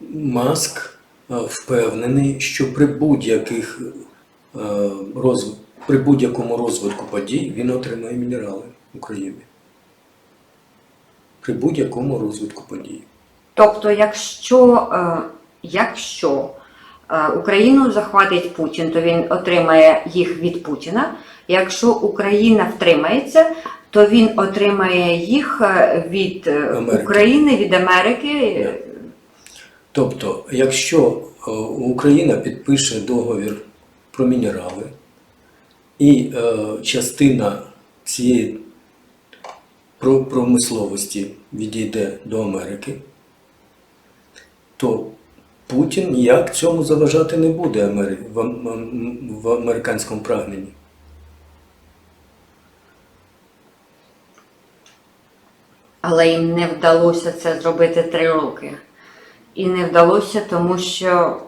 Маск е, впевнений, що при будь-яких е, розв... при будь-якому розвитку подій він отримає мінерали України. При будь-якому розвитку подій. Тобто, якщо, е, якщо Україну захватить Путін, то він отримає їх від Путіна. Якщо Україна втримається, то він отримає їх від Америки. України, від Америки. Да. Тобто, якщо е, Україна підпише договір про мінерали, і е, частина цієї промисловості відійде до Америки, то Путін ніяк цьому заважати не буде в американському прагненні. Але їм не вдалося це зробити три роки. І не вдалося, тому що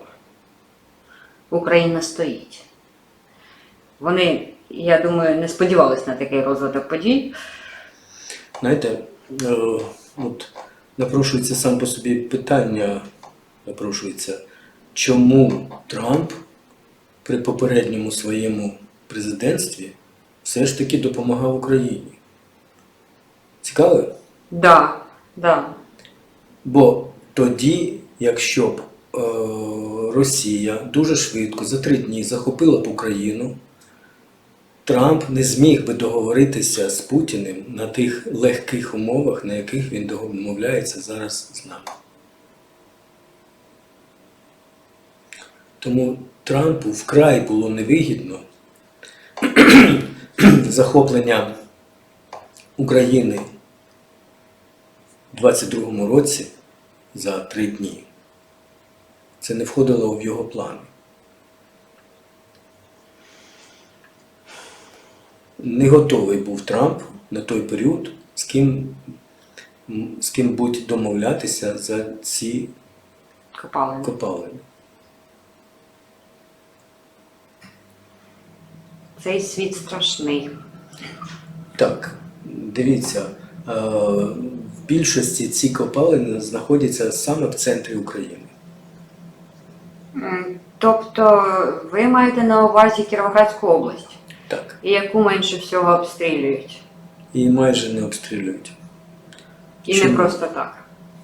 Україна стоїть. Вони, я думаю, не сподівалися на такий розвиток подій. Знаєте, е, от напрошується сам по собі питання, напрошується, чому Трамп при попередньому своєму президентстві все ж таки допомагав Україні? Цікаво? Да, да. Бо тоді, якщо б е, Росія дуже швидко за три дні захопила б Україну, Трамп не зміг би договоритися з Путіним на тих легких умовах, на яких він домовляється зараз з нами. Тому Трампу вкрай було невигідно захоплення України у 22-му році за три дні. Це не входило в його плани. Не готовий був Трамп на той період з ким, з ким будь домовлятися за ці Копалини. копалини. Цей світ страшний. Так, дивіться, е, в більшості ці копалини знаходяться саме в центрі України. Тобто ви маєте на увазі Кіровоградську область, Так. і яку менше всього обстрілюють. І майже не обстрілюють. І Чому? не просто так.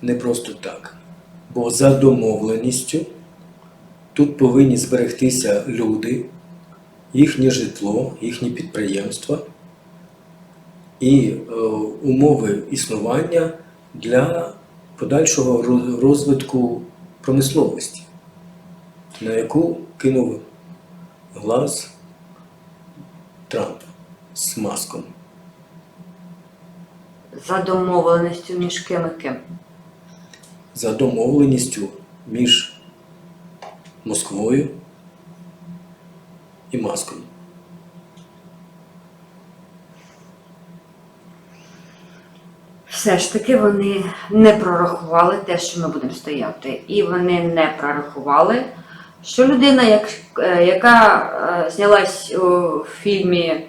Не просто так. Бо за домовленістю тут повинні зберегтися люди, їхнє житло, їхні підприємства і е, умови існування для подальшого роз- розвитку промисловості, на яку кинув глаз Трамп з маском. За домовленістю між ким і ким. за домовленістю між Москвою і Маском. Все ж таки вони не прорахували те, що ми будемо стояти. І вони не прорахували, що людина, як, е, яка е, знялась у фільмі,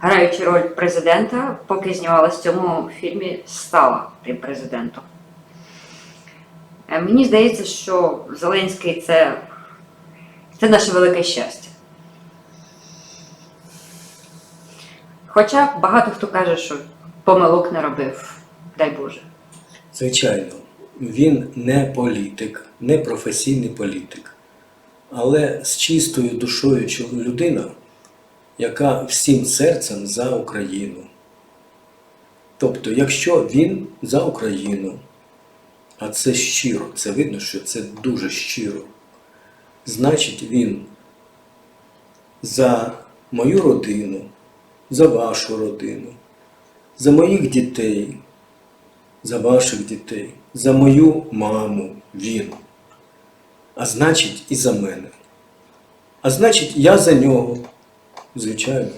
граючи роль президента, поки знімалась в цьому фільмі, стала тим президентом. Е, Мені здається, що Зеленський це, це наше велике щастя. Хоча багато хто каже, що помилок не робив, дай Боже. Звичайно, він не політик, не професійний політик, але з чистою душою людина, яка всім серцем за Україну. Тобто, якщо він за Україну, а це щиро, це видно, що це дуже щиро, значить він за мою родину, за вашу родину, за моїх дітей, за ваших дітей, за мою маму він. А значить, і за мене. А значить, я за нього, звичайно.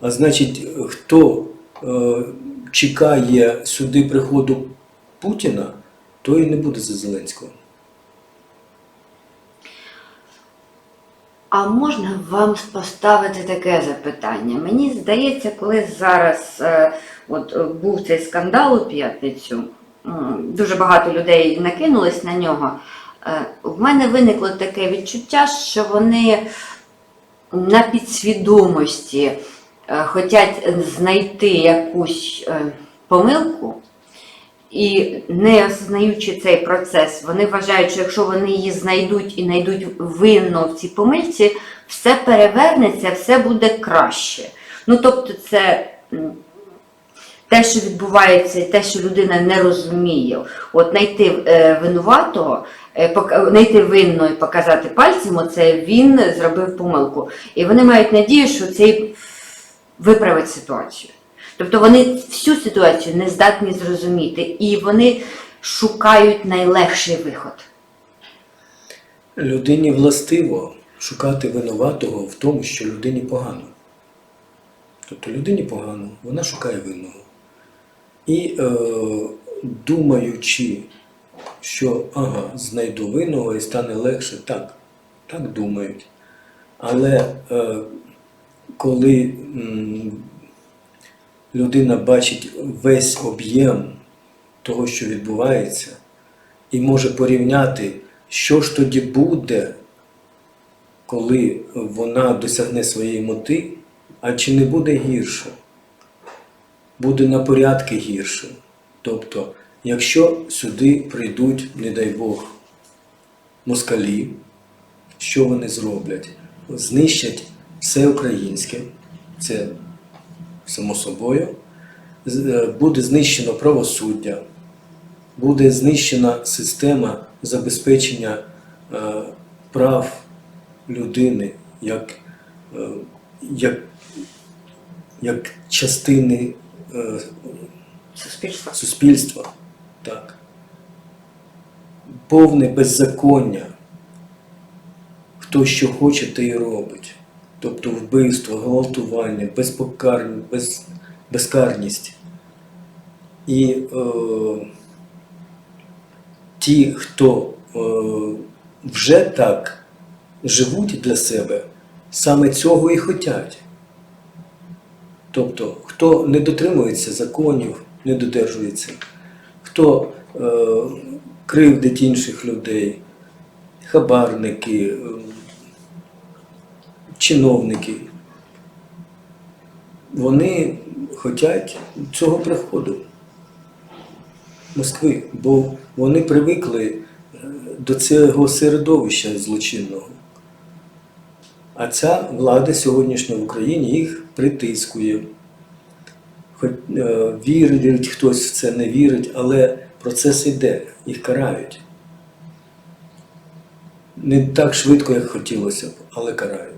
А значить, хто е, чекає сюди приходу Путіна, той не буде за Зеленського. А можна вам поставити таке запитання? Мені здається, коли зараз е, от, е, був цей скандал у п'ятницю, дуже багато людей накинулись на нього, е, в мене виникло таке відчуття, що вони на підсвідомості е, хочуть знайти якусь е, помилку. І не осознаючи цей процес, вони вважають, що якщо вони її знайдуть і знайдуть винно в цій помилці, все перевернеться, все буде краще. Ну тобто, це те, що відбувається, те, що людина не розуміє. От знайти е, винуватого, е, знайти винно і показати пальцем, оце він зробив помилку. І вони мають надію, що цей виправить ситуацію. Тобто вони всю ситуацію не здатні зрозуміти, і вони шукають найлегший виход. Людині властиво шукати винуватого в тому, що людині погано. Тобто людині погано, вона шукає винного. І е, думаючи, що ага, знайду винного і стане легше, так, так думають. Але е, коли м, людина бачить весь об'єм того, що відбувається, і може порівняти, що ж тоді буде, коли вона досягне своєї мети, а чи не буде гірше? Буде на порядки гірше. Тобто, якщо сюди прийдуть, не дай Бог, москалі, що вони зроблять? Знищать все українське, це само собою, е, буде знищено правосуддя, буде знищена система забезпечення е, прав людини як, е, як, як частини е, Суспільство. суспільства. Так. Повне беззаконня. Хто що хоче, те і робить. Тобто вбивство, гвалтування, безпокар... без... безкарність. І е, ті, хто е, вже так живуть для себе, саме цього і хотять. Тобто, хто не дотримується законів, не додержується, хто е, кривдить інших людей, хабарники, е, чиновники, вони хочуть цього приходу. Москви, бо вони привикли е, до цього середовища злочинного. А ця влада сьогоднішня в Україні їх притискує. Хоч е, вірить хтось в це, не вірить, але процес йде, їх карають. Не так швидко, як хотілося б, але карають.